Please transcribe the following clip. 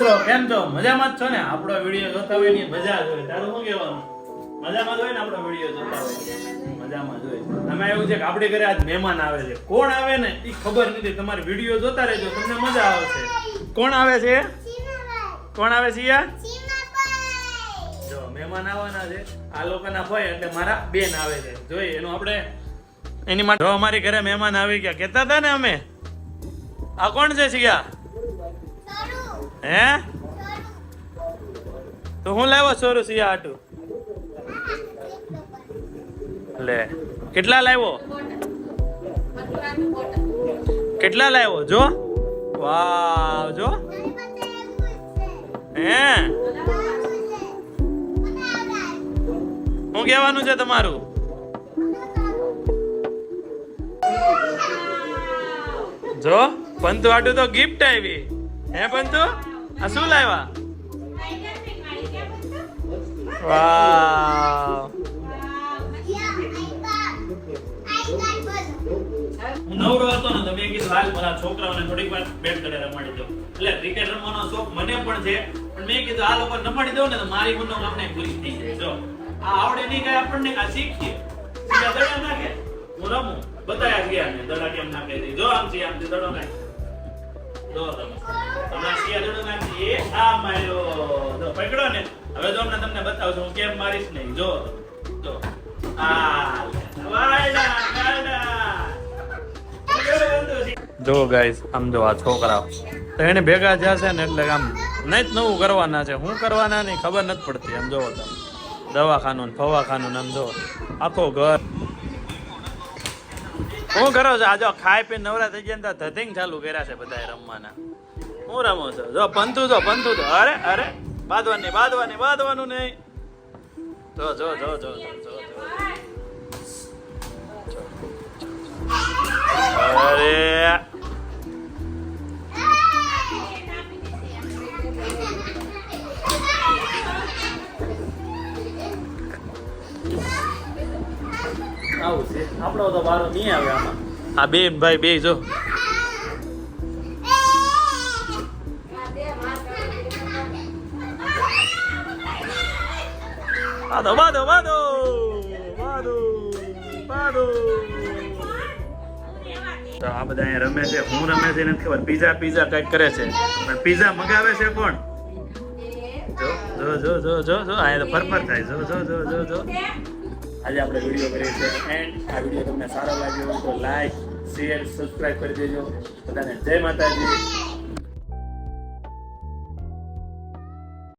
મિત્રો, કેમ છો? મજામાં છો ને? આપણો વીડિયો જોતા હોયની મજા જ હોય. તારું શું કહેવાનું? મજામાં જ હોય ને આપણો વીડિયો જોતા હોય મજામાં જ હોય. તમે એવું છે કે આપણે ઘરે આજ મહેમાન આવે છે. કોણ આવે ને એ ખબર નથી. તમારે વીડિયો જોતા રહેજો. તમને મજા આવશે કોણ આવે છે? કોણ આવે છે જો, મહેમાન આવવાના છે. આ લોકોના ભાઈ એટલે મારા બેન આવે છે. જોઈએ એનું આપણે એની માટે અમારી ઘરે મહેમાન આવી ગયા. કહેતા હતા ને અમે? આ કોણ છે સિયા હે? તો હું લાવ્યો સોરું સિયા હાટુ? લે, કેટલા લાવ્યો? કેટલા લાવ્યો? જો. વાવ, જો. હે? શું કહેવાનું છે તમારું? જો, પંતુ આટું તો ગિફ્ટ આવી. હે પંતુ? આ શું લાવ્યા? નવરો હતો ને કીધું, હાલ, મારા થોડીક વાર બેટ કરે, રમાડી દઉં. એટલે ક્રિકેટ રમવાનો શોખ મને પણ છે મેં કીધું આ લોકો રમાડી દઉં ને, તો મારી મનોકામના પૂરી થઈ જાય. જો, આ આવડે નહીં કઈ આપણને, આ શીખીએ. હું રમું. બતાયા ગયા ને, દડા કેમ નાખે આમ છે, દડો નાખે. જો તમે હમણાં શિયા દડો નાખી એ આ માર્યો જો પકડો ને. હવે જો હમણાં તમને બતાવું હું કેમ મારીશ નહીં. જો જો. આ વાયડા વાયડા જો ગાઈસ આમ જો આ છોકરા તો એને ભેગા છે ને એટલે આમ નહીં જ નવું કરવાના છે. હું કરવાના નહીં, ખબર નથી પડતી. આમ જોવો તમે. દવાખાનું ફવાખાનું આમ જો આખો ઘર. હું કરો છો? આજો ખાઈ પીને નવરા થઈ ગયા તો ધતિંગ ચાલુ કર્યા છે બધા રમવાના. હું રમો છો? જો પંતુ જો પંતુ તો અરે અરે, બાંધવાની બાંધવાની, બાંધવાનું નહીં. જો જો જો જો જો જો. આવું છે. આપણો તો વારો નહીં આવે આમાં. આ બે ભાઈ બે જો. બાદો બાદો બાદો બાદો બાદો તો આ બધા અહીંયા રમે છે. હું રમે છે નથી ખબર. પીઝા પીઝા કંઈક કરે છે. પણ પીઝા મગાવે છે કોણ? જો જો જો જો જો જો. અહીંયા તો ફરફર થાય. જો જો જો જો જો. આજે આપણે વીડિયો કરીએ છીએ. એન્ડ આ વીડિયો તમને સારો લાગ્યો તો લાઈક શેર સબસ્ક્રાઈબ કરી દેજો. બધાને જય માતાજી.